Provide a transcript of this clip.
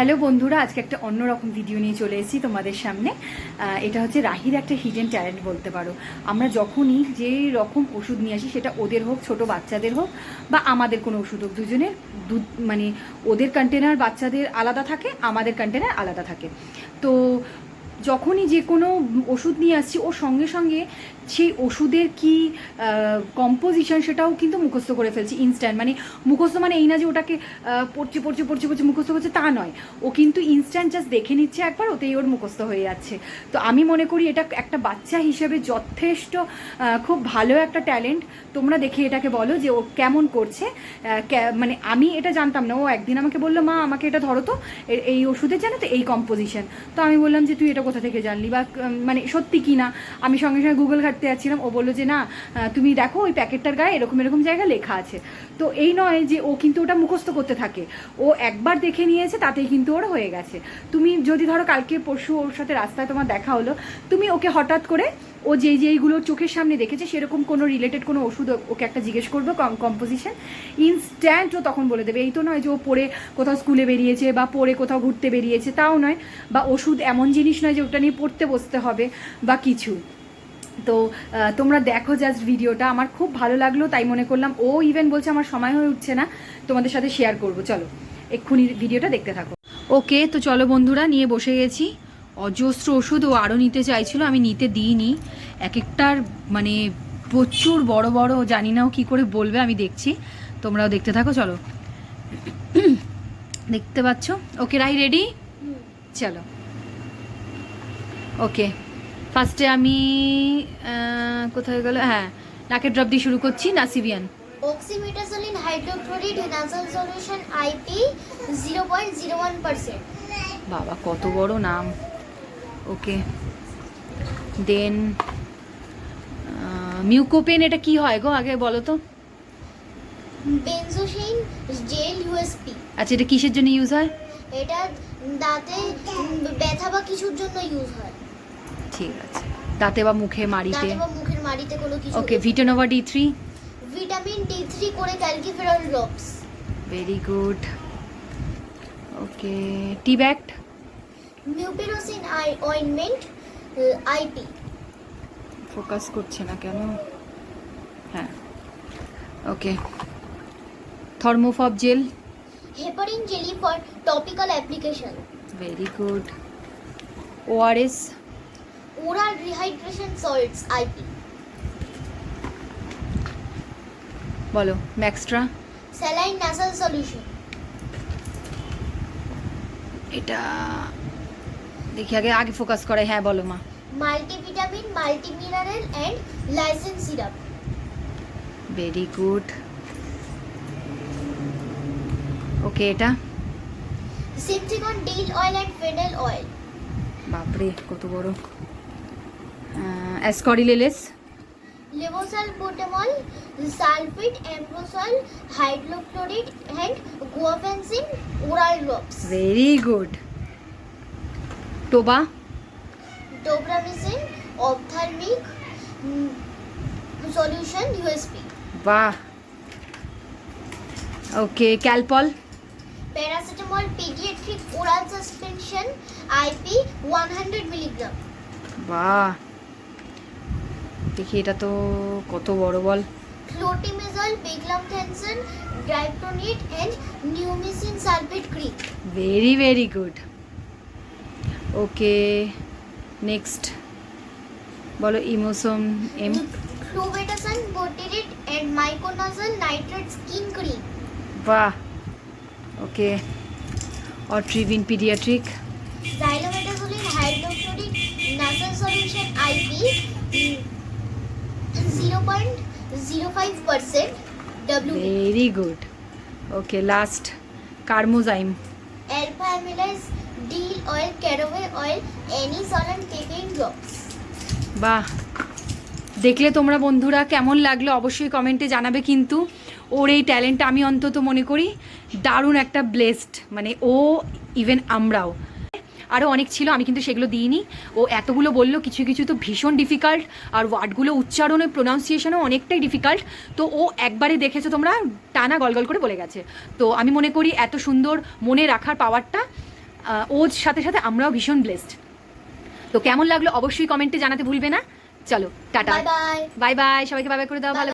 Hello বন্ধুরা, আজকে একটা অন্যরকম ভিডিও নিয়ে চলে এসেছি তোমাদের সামনে। এটা হচ্ছে রাহির একটা হিডেন ট্যালেন্ট বলতে পারো। আমরা যখনই যে রকম ওষুধ নিয়ে আসি, সেটা ওদের হোক, ছোট বাচ্চাদের হোক, বা আমাদের কোনো ওষুধ হোক, দুজনের দুধ মানে ওদের কন্টেনার বাচ্চাদের আলাদা থাকে, আমাদের কন্টেনার আলাদা থাকে। তো যখনই যে কোনো ওষুধ নিয়ে আসছি ওর সঙ্গে সঙ্গে সেই ওষুধের কি কম্পোজিশন সেটাও কিন্তু মুখস্থ করে ফেলছি ইনস্ট্যান্ট মানে মুখস্থ মানে এই না যে ওটাকে পড়ছে পড়ছে পড়ছে পড়ছে, মুখস্থ করছে, তা নয়। ও কিন্তু ইনস্ট্যান্ট জাস্ট দেখে নিচ্ছে একবার, ওতেই ওর মুখস্থ হয়ে যাচ্ছে। তো আমি মনে করি এটা একটা বাচ্চা হিসেবে যথেষ্ট খুব ভালো একটা ট্যালেন্ট তোমরা দেখে এটাকে বলো যে ও কেমন করছে মানে আমি এটা জানতাম না। ও একদিন আমাকে বলল, মা, আমাকে এটা ধরো তো এই ওষুধের জানো তো, এই কম্পোজিশন তো আমি বললাম যে, তুই এটা কোথা থেকে জানলি বা মানে সত্যি কি না আমি সঙ্গে সঙ্গে গুগল ঘাটতে যাচ্ছিলাম, ও বলল যে, না তুমি দেখো, ওই প্যাকেটটার গায়ে এরকম এরকম জায়গায় লেখা আছে। তো এই নয় যে, ও কিন্তু ওটা মুখস্থ করতে থাকে। ও একবার দেখে নিয়েছে, তাতেই কিন্তু ওর হয়ে গেছে। তুমি যদি ধরো কালকে পরশু ওর সাথে রাস্তায় তোমার দেখা হলো, তুমি ওকে হঠাৎ করে ও যেই যেইগুলো চোখের সামনে দেখেছে, সেরকম কোনো রিলেটেড কোনো ওষুধ ওকে একটা জিজ্ঞেস করবে কম্পোজিশন ইনস্ট্যান্ট ও তখন বলে দেবে। এই তো নয় যে ও পড়ে কোথাও স্কুলে বেরিয়েছে বা পড়ে কোথাও ঘুরতে বেরিয়েছে, তাও নয়। বা ওষুধ এমন জিনিস নয় যে ওটা নিয়ে পড়তে বসতে হবে বা কিছু। তো তোমরা দেখো জাস্ট ভিডিওটা আমার খুব ভালো লাগল, তাই মনে করলাম ও ইভেন বলছে আমার সময় হয়ে উঠছে না। তোমাদের সাথে শেয়ার করব। চলো, এক্ষুনি ভিডিওটা দেখতে থাকো। ওকে তো চলো বন্ধুরা, নিয়ে বসে গেছি। অজস্র ওষুধ ও আরও নিতে চাইছিল, আমি নিতে দিইনি। এক একটার মানে প্রচুর বড় বড় জানি নাও কী করে বলবে আমি দেখছি। তোমরাও দেখতে থাকো চলো। দেখতে পাচ্ছ? Okay Rai ready? চলো। ওকে ফার্স্টে আমি কোথায় গেল? হ্যাঁ নাকের ড্রপ দিয়ে শুরু করছি নাসিভিয়ান oxymetazoline hydrochloride nasal solution IP 0.01%. বাবা কত বড় নাম। ওকে দেন মিউকোপেন এটা কি হয় গো আগে বলো তো? Benzocaine gel USP. আচ্ছা এটা কিসের জন্য ইউজ হয়? এটা দাঁতে ব্যথা বা কিছুর জন্য ইউজ হয়। ঠিক আছে। দাঁতে বা মুখে মাড়িতে? দাঁতে বা মুখের মাড়িতে কোনো কিছু okay Vitanova D three vitamin D three করে calciferol drops very good okay T bact mupirocin ointment IP focus করছে না কেন? হ্যাঁ। Okay. Thrombophob gel heparin jelly for topical application. Very good. ORS. Oral rehydration salts IP বলো Maxtra. Saline nasal solution. এটা দেখি আগে আগে ফোকাস করে। হ্যাঁ বলো মা। Multivitamin multi mineral and lysine syrup. Very good okay এটা? Simethicone dill oil and fennel oil বাপরে কত বড়। Ascoril LS levosalbutamol sulphate ambroxol hydrochloride and guaifenesin oral drops very good Toba tobramycin ophthalmic solution USP বাহ। Okay Calpol paracetamol paediatric oral suspension IP one hundred milligram বাহ। দেখি এটা তো কত বড় বল। Clotrimazole beclomethasone dipropionate and neomycin sulphate cream very very good okay next. বলো Eumosone M. Clobetasone butyrate and miconazole nitrate skin cream বাহ। Okay. Otrivin paediatric. Xylometazoline hydrochloric nasal solution IP mm, 0.05% W very good okay last Carmozyme. Alpha amylase deal oil caraway oil anisole and caffeine drops. বাহ। দেখলে তোমরা বন্ধুরা কেমন লাগল অবশ্যই কমেন্টে জানাবে কিন্তু। ওর এই ট্যালেন্ট আমি অন্তত মনে করি দারুণ একটা ব্লেসড মানে ও ইভেন আমরাও। আরও অনেক ছিল, আমি কিন্তু সেগুলো দিইনি। ও এতগুলো বলল, কিছু কিছু তো ভীষণ ডিফিকাল্ট আর ওয়ার্ডগুলো উচ্চারণে প্রোনাউন্সিয়েশনও অনেকটাই ডিফিকাল্ট তো ও একবারে দেখেছ তোমরা, টানা গলগল করে বলে গেছে। তো আমি মনে করি এত সুন্দর মনে রাখার পাওয়ারটা ওর সাথে সাথে আমরাও ভীষণ ব্লেসড তো কেমন লাগল অবশ্যই কমেন্টে জানাতে ভুলবে না। চলো tata. Bye bye bye bye সবাইকে বাই বাই করে দাও ভালো